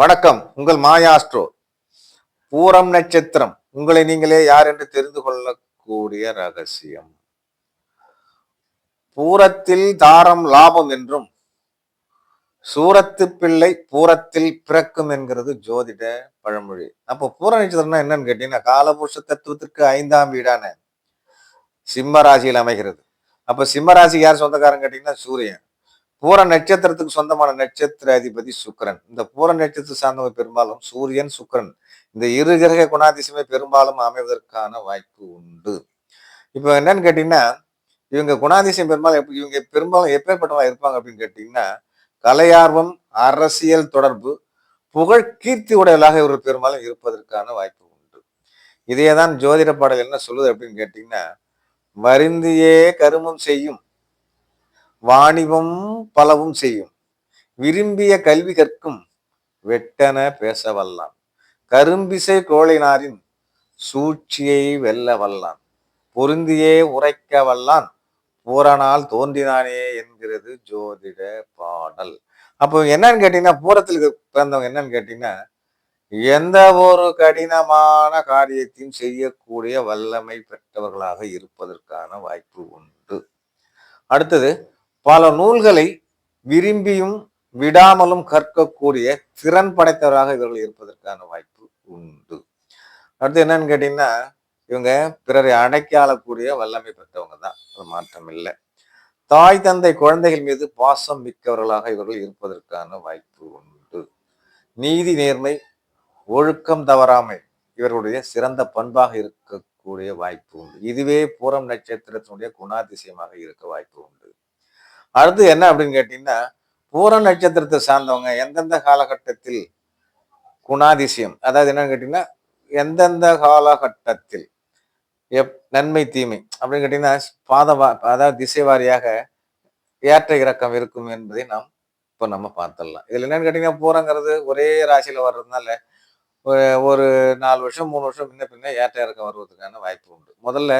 வணக்கம். உங்கள் மாயாஸ்ட்ரோ பூரம் நட்சத்திரம். உங்களை நீங்களே யார் என்று தெரிந்து கொள்ளக்கூடிய ரகசியம். பூரத்தில் தாரம் லாபம் என்றும் சூரத்து பிள்ளை பூரத்தில் பிறக்கும் என்கிறது ஜோதிட பழமொழி. அப்போ பூர நட்சத்திரம்னா என்னன்னு கேட்டீங்கன்னா காலபுருஷ தத்துவத்திற்கு ஐந்தாம் வீடான சிம்ம ராசியில் அமைகிறது. அப்ப சிம்ம ராசி யார் சொந்தக்காரன் கேட்டீங்கன்னா சூரியன். பூர நட்சத்திரத்துக்கு சொந்தமான நட்சத்திர அதிபதி சுக்கிரன். இந்த பூர நட்சத்திரம் சார்ந்தவங்க பெரும்பாலும் சூரியன் சுக்கிரன். இந்த இரு கிரக குணாதிசயமே பெரும்பாலும் அமைவதற்கான வாய்ப்பு உண்டு. இப்போ என்னன்னு கேட்டீங்கன்னா இவங்க குணாதிசயம் பெரும்பாலும் எப்படி இவங்க பெரும்பாலும் எப்பேற்பட்டவங்க இருப்பாங்க அப்படின்னு கேட்டீங்கன்னா கலையார்வம் அரசியல் தொடர்பு புகழ் கீர்த்தி உடையலாக இவர் பெரும்பாலும் இருப்பதற்கான வாய்ப்பு உண்டு. இதே தான் ஜோதிட பாடல் என்ன சொல்லுது அப்படின்னு கேட்டீங்கன்னா வருந்தியே கருமம் செய்யும் வாணிபம் பலவும் செய்யும். விரும்பிய கல்வி கற்கும் வெட்டன பேச வல்லான் கரும்பிசை கோழினாரின் சூழ்ச்சியை வெல்ல வல்லான் பொருந்தியே உரைக்க வல்லான் பூரனால் தோன்றினானே என்கிறது ஜோதிட பாடல். அப்போ என்னன்னு கேட்டீங்கன்னா பூரத்தில் பிறந்தவங்க என்னன்னு கேட்டீங்கன்னா எந்த ஒரு கடினமான காரியத்தையும் செய்யக்கூடிய வல்லமை பெற்றவர்களாக இருப்பதற்கான வாய்ப்பு உண்டு. அடுத்தது பல நூல்களை விரும்பியும் விடாமலும் கற்கக்கூடிய திறன் படைத்தவராக இவர்கள் இருப்பதற்கான வாய்ப்பு உண்டு. அடுத்து என்னன்னு கேட்டீங்கன்னா இவங்க பிறரை அடைக்காளக்கூடிய வல்லமை பெற்றவங்க தான். அது மாற்றம் இல்லை. தாய் தந்தை குழந்தைகள் மீது பாசம் மிக்கவர்களாக இவர்கள் இருப்பதற்கான வாய்ப்பு உண்டு. நீதி நேர்மை ஒழுக்கம் தவறாமை இவர்களுடைய சிறந்த பண்பாக இருக்கக்கூடிய வாய்ப்பு உண்டு. இதுவே பூரம் நட்சத்திரத்தினுடைய குணாதிசயமாக இருக்க வாய்ப்பு உண்டு. அடுத்து என்ன அப்படின்னு கேட்டிங்கன்னா பூர நட்சத்திரத்தை சார்ந்தவங்க எந்தெந்த காலகட்டத்தில் குணாதிசயம் அதாவது என்னன்னு கேட்டிங்கன்னா எந்தெந்த காலகட்டத்தில் எப் நன்மை தீமை அப்படின்னு கேட்டிங்கன்னா பாத அதாவது திசை வாரியாக ஏற்ற இறக்கம் இருக்கும் என்பதை நாம் இப்போ நம்ம பார்த்துடலாம். இதில் என்னன்னு கேட்டிங்கன்னா பூரங்கிறது ஒரே ராசியில் வர்றதுனால ஒரு நாலு வருஷம் மூணு வருஷம் முன்ன பின்ன ஏற்ற இறக்கம் வருவதற்கான வாய்ப்பு உண்டு. முதல்ல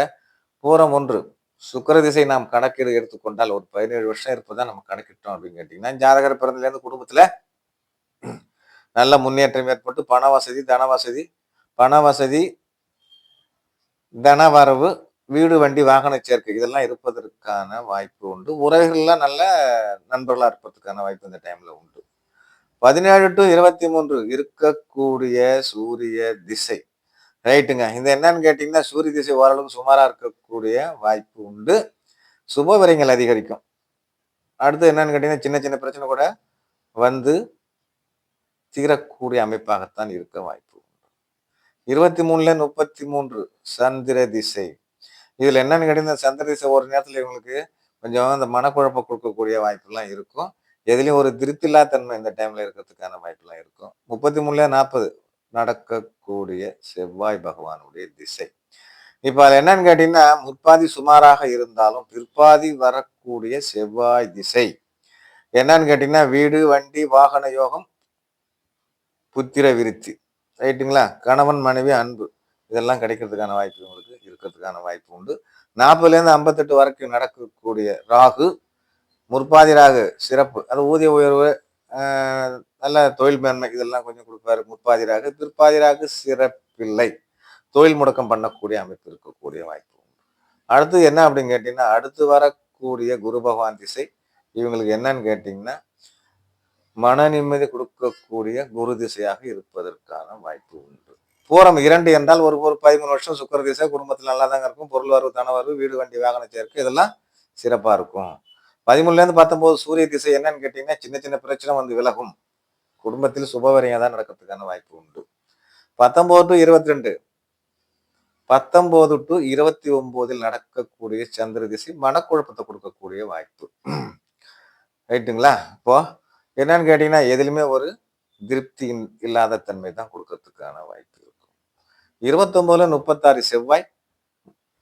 பூரம் ஒன்று சுக்கர திசை நாம் கணக்கீடு எடுத்துக்கொண்டால் ஒரு பதினேழு வருஷம் இருப்பதான் நம்ம கணக்கிட்டோம் அப்படின்னு கேட்டீங்கன்னா ஜாதகர் பிறந்தலேருந்து குடும்பத்துல நல்ல முன்னேற்றம் ஏற்பட்டு பண வசதி தன வசதி பண வசதி தனவரவு வீடு வண்டி வாகன சேர்க்கை இதெல்லாம் இருப்பதற்கான வாய்ப்பு உண்டு. உறவுகள்லாம் நல்ல நண்பர்களாக இருப்பதற்கான வாய்ப்பு இந்த டைம்ல உண்டு. பதினேழு டு இருபத்தி மூன்று இருக்கக்கூடிய சூரிய திசை ரைட்டுங்க இந்த என்னன்னு கேட்டிங்கன்னா சூரிய திசை ஓரளவுக்கு சுமாராக இருக்கக்கூடிய வாய்ப்பு உண்டு. சுப சுபவிரயங்கள் அதிகரிக்கும். அடுத்து என்னன்னு கேட்டிங்கன்னா சின்ன சின்ன பிரச்சனை கூட வந்து தீரக்கூடிய அமைப்பாகத்தான் இருக்க வாய்ப்பு உண்டு. இருபத்தி மூணுல முப்பத்தி மூன்று சந்திர திசை. இதில் என்னன்னு கேட்டீங்கன்னா சந்திர திசை ஒரு நேரத்தில் இவங்களுக்கு கொஞ்சம் அந்த மனக்குழப்பம் கொடுக்கக்கூடிய வாய்ப்புலாம் இருக்கும். எதுலேயும் ஒரு திருப்தில்லா தன்மை இந்த டைமில் இருக்கிறதுக்கான வாய்ப்புலாம் இருக்கும். முப்பத்தி மூணுல நாற்பது நடக்கக்கூடிய செவ்வாய் பகவானுடைய திசை. இப்ப அது என்னன்னு கேட்டீங்கன்னா முற்பாதி சுமாராக இருந்தாலும் பிற்பாதி வரக்கூடிய செவ்வாய் திசை. என்னன்னு கேட்டீங்கன்னா வீடு வண்டி வாகன யோகம் புத்திர விருத்தி. ரைட்டுங்களா? கணவன் மனைவி அன்பு. இதெல்லாம் கிடைக்கிறதுக்கான வாய்ப்பு உங்களுக்கு இருக்கிறதுக்கான வாய்ப்பு உண்டு. நாற்பதுலேருந்து ஐம்பத்தெட்டு வரைக்கும் நடக்கக்கூடிய ராகு முற்பாதி ராகு சிறப்பு. அது ஊதிய உயர்வு நல்ல தொழில் மேன்மை இதெல்லாம் கொஞ்சம் கொடுப்பாரு. முற்பாதிராக பிற்பாதிராக சிறப்பில்லை. தொழில் முடக்கம் பண்ணக்கூடிய அமைப்பு இருக்கக்கூடிய வாய்ப்பு அடுத்து என்ன அப்படின்னு கேட்டீங்கன்னா அடுத்து வரக்கூடிய குரு பகவான் திசை இவங்களுக்கு என்னன்னு கேட்டீங்கன்னா மன நிம்மதி கொடுக்கக்கூடிய குரு திசையாக இருப்பதற்கான வாய்ப்பு உண்டு. பூரம் இரண்டு என்றால் ஒரு ஒரு பதிமூணு வருஷம் சுக்கர திசை குடும்பத்தில் நல்லா தாங்க இருக்கும். பொருள் வரவு தனவரவு வீடு வண்டி வாகன சேர்க்கை இதெல்லாம் சிறப்பாக இருக்கும். பதிமூணுலேருந்து பத்தொம்போது சூரிய திசை என்னன்னு கேட்டிங்கன்னா சின்ன சின்ன பிரச்சனை வந்து விலகும். குடும்பத்தில் சுபவரியம் தான் நடக்கிறதுக்கான வாய்ப்பு உண்டு. பத்தொம்போது டு இருபத்தி ரெண்டு பத்தொம்போது டு இருபத்தி ஒன்பதில் நடக்கக்கூடிய சந்திர திசை மனக்குழப்பத்தை கொடுக்கக்கூடிய வாய்ப்பு. ரைட்டுங்களா? இப்போ என்னன்னு கேட்டீங்கன்னா எதுலையுமே ஒரு திருப்தி இல்லாத தன்மை தான் கொடுக்கறதுக்கான வாய்ப்பு இருக்கும். இருபத்தொம்போதுல முப்பத்தாறு செவ்வாய்.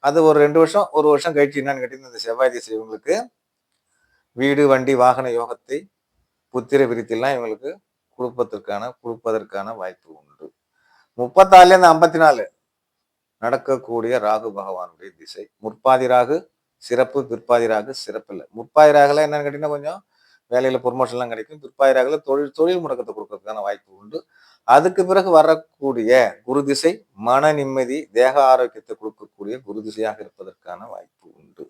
அது ஒரு ரெண்டு வருஷம் ஒரு வருஷம் கழிச்சு என்னன்னு கேட்டீங்கன்னா இந்த செவ்வாய் திசை இவங்களுக்கு வீடு வண்டி வாகன யோகத்தை புத்திர விருத்திலாம் இவங்களுக்கு கொடுப்பதற்கான கொடுப்பதற்கான வாய்ப்பு உண்டு. முப்பத்தாலுலேருந்து ஐம்பத்தி நாலு நடக்கக்கூடிய ராகு பகவானுடைய திசை. முற்பாதி ராகு சிறப்பு. பிற்பாதி ராகு சிறப்பு இல்லை. முற்பாதி ராகுல என்னன்னு கேட்டீங்கன்னா கொஞ்சம் வேலையில ப்ரொமோஷன்லாம் கிடைக்கும். பிற்பாயிராக தொழில் தொழில் முடக்கத்தை கொடுக்கறதுக்கான வாய்ப்பு உண்டு. அதுக்கு பிறகு வரக்கூடிய குரு திசை மன நிம்மதி தேக ஆரோக்கியத்தை கொடுக்கக்கூடிய குரு திசையாக இருப்பதற்கான வாய்ப்பு உண்டு.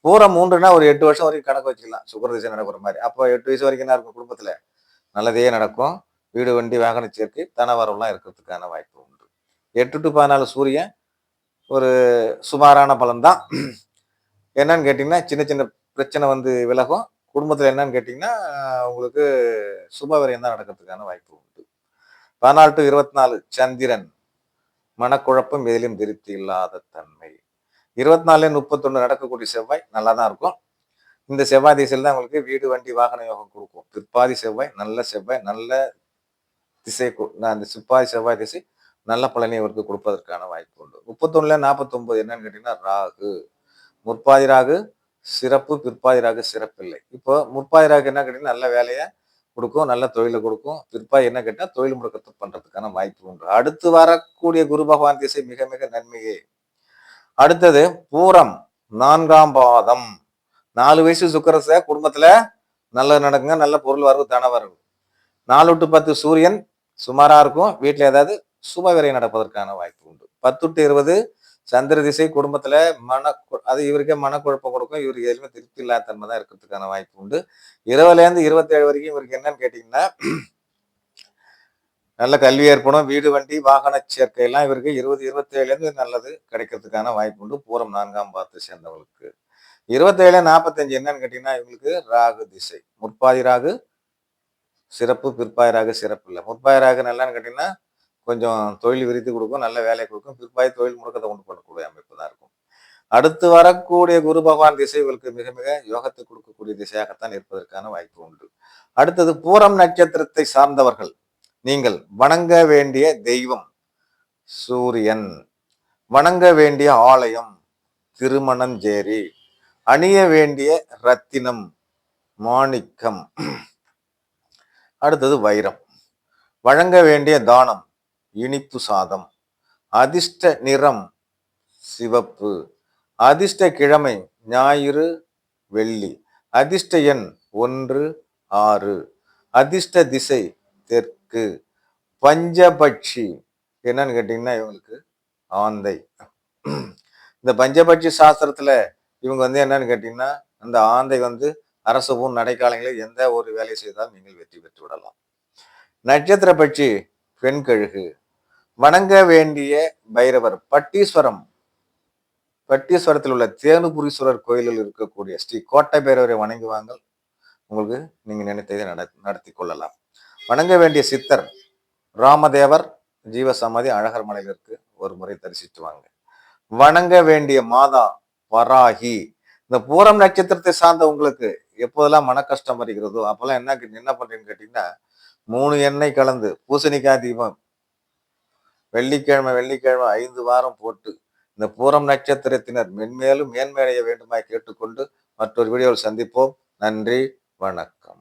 பூரா மூன்றுனா ஒரு எட்டு வருஷம் வரைக்கும் கணக்கு வச்சுக்கலாம். சுக்கர திசை நடக்கிற மாதிரி. அப்போ எட்டு வயசு வரைக்கும் என்ன இருக்கும் குடும்பத்துல? நல்லதே நடக்கும். வீடு வண்டி வாகன சேர்க்கை தனவரவுலாம் இருக்கிறதுக்கான வாய்ப்பு உண்டு. எட்டு டு பதினாலு சூரியன் ஒரு சுமாரான பலன்தான். என்னன்னு கேட்டிங்கன்னா சின்ன சின்ன பிரச்சனை வந்து விலகும். குடும்பத்தில் என்னன்னு கேட்டிங்கன்னா உங்களுக்கு சுபவிரயம் தான் நடக்கிறதுக்கான வாய்ப்பு உண்டு. பதினாலு டு இருபத்தி நாலு சந்திரன் மனக்குழப்பம் எதிலும் திருப்தி இல்லாத தன்மை. இருபத்தி நாலு முப்பத்தொன்று நடக்கக்கூடிய செவ்வாய் நல்லா தான் இருக்கும். இந்த செவ்வாய் திசையில் தான் உங்களுக்கு வீடு வண்டி வாகன யோகம் கொடுக்கும். பிற்பாதி செவ்வாய் நல்ல செவ்வாய் நல்ல திசை அந்த சிப்பாதி செவ்வாய் திசை நல்ல பலனை அவருக்கு கொடுப்பதற்கான வாய்ப்பு உண்டு. முப்பத்தொன்னுல நாற்பத்தொன்பது என்னன்னு கேட்டீங்கன்னா ராகு. முற்பாதி ராகு சிறப்பு பிற்பாதி ராகு சிறப்பில்லை. இப்போ முற்பாதி ராகு என்ன கேட்டீங்கன்னா நல்ல வேலையை கொடுக்கும் நல்ல தொழிலை கொடுக்கும். பிற்பாதி என்ன கேட்டால் தொழில் முடக்கத்தை பண்ணுறதுக்கான வாய்ப்பு உண்டு. அடுத்து வரக்கூடிய குரு பகவான் திசை மிக மிக நன்மையே. அடுத்தது பூரம் நான்காம் பாதம். நாலு வயசு சுக்கரச குடும்பத்துல நல்லது நடக்குங்க நல்ல பொருள் வரவு தானே வரவு. நாலு டு பத்து சூரியன் சுமாரா இருக்கும். வீட்டுல ஏதாவது சுபவிரை நடப்பதற்கான வாய்ப்பு உண்டு. பத்து டு இருபது சந்திர திசை குடும்பத்துல மன அது இவருக்கே மனக்குழப்பம் கொடுக்கும். இவருக்கு எதுவுமே திருப்தி இல்லாத தன்மை தான் இருக்கிறதுக்கான வாய்ப்பு உண்டு. இருபதுலேருந்து இருபத்தேழு வரைக்கும் இவருக்கு என்னன்னு கேட்டீங்கன்னா நல்ல கல்வி ஏற்படும். வீடு வண்டி வாகன சேர்க்கையெல்லாம் இவருக்கு இருபது இருபத்தேழுலேருந்து நல்லது கிடைக்கிறதுக்கான வாய்ப்பு உண்டு. பூரம் நான்காம் பார்த்து சேர்ந்தவர்களுக்கு. இருபத்தேழு நாற்பத்தஞ்சு என்னன்னு கேட்டீங்கன்னா இவங்களுக்கு ராகு திசை. முற்பாதி ராகு சிறப்பு பிற்பாய் ராகு சிறப்பு இல்லை. முற்பாய் ராகு நல்லான்னு கேட்டீங்கன்னா கொஞ்சம் தொழில் விரித்து கொடுக்கும் நல்ல வேலை கொடுக்கும். பிற்பாய் தொழில் முடக்கத்தை கொண்டு பண்ணக்கூடிய அமைப்பு தான் இருக்கும். அடுத்து வரக்கூடிய குரு பகவான் திசை இவருக்கு மிக மிக யோகத்தை கொடுக்கக்கூடிய திசையாகத்தான் இருப்பதற்கான வாய்ப்பு உண்டு. அடுத்தது பூரம் நட்சத்திரத்தை சார்ந்தவர்கள். நீங்கள் வணங்க வேண்டிய தெய்வம் சூரியன். வணங்க வேண்டிய ஆலயம் திருமணஞ்சேரி அணிய வேண்டிய ரத்தினம் மாணிக்கம். அடுத்தது வைரம். வழங்க வேண்டிய தானம் இனிப்பு சாதம். அதிர்ஷ்ட நிறம் சிவப்பு. அதிர்ஷ்ட கிழமை ஞாயிறு வெள்ளி. அதிர்ஷ்ட எண் ஒன்று ஆறு. அதிர்ஷ்ட திசை தெற்கு. பஞ்சபட்சி. என்னன்னு கேட்டிங்கன்னா இவங்களுக்கு ஆந்தை. இந்த பஞ்சபட்சி சாஸ்திரத்தில் இவங்க வந்து என்னன்னு கேட்டீங்கன்னா அந்த ஆந்தை வந்து அரசவும் நடைக்காலங்களில் எந்த ஒரு வேலை செய்தாலும் நீங்கள் வெற்றி பெற்று விடலாம். நட்சத்திர பட்சி பெண் கழுகு. வணங்க வேண்டிய பைரவர் பட்டீஸ்வரம். பட்டீஸ்வரத்தில் உள்ள தேனுபுரீஸ்வரர் கோயிலில் இருக்கக்கூடிய ஸ்ரீ கோட்டை பைரவரை வணங்குவாங்க உங்களுக்கு நீங்கள் நினைத்ததை நட நடத்தி கொள்ளலாம். வணங்க வேண்டிய சித்தர் ராமதேவர் ஜீவசமாதி அழகர் மலையில் இருக்கு ஒரு முறை தரிசித்து வாங்க. வணங்க வேண்டிய மாதா வராகி. இந்த பூரம் நட்சத்திரத்தை சார்ந்த உங்களுக்கு எப்போதெல்லாம் மன கஷ்டம் வருகிறதோ அப்பெல்லாம் என்ன என்ன பண்றீங்கன்னு கேட்டீங்கன்னா மூணு எண்ணெய் கலந்து பூசணிக்காய் தீபம். வெள்ளிக்கிழமை வெள்ளிக்கிழமை ஐந்து வாரம் போட்டு இந்த பூரம் நட்சத்திரத்தினர் மென்மேலும் மேன்மேடைய வேண்டுமாய் கேட்டுக்கொண்டு மற்றொரு வீடியோவில் சந்திப்போம். நன்றி வணக்கம்.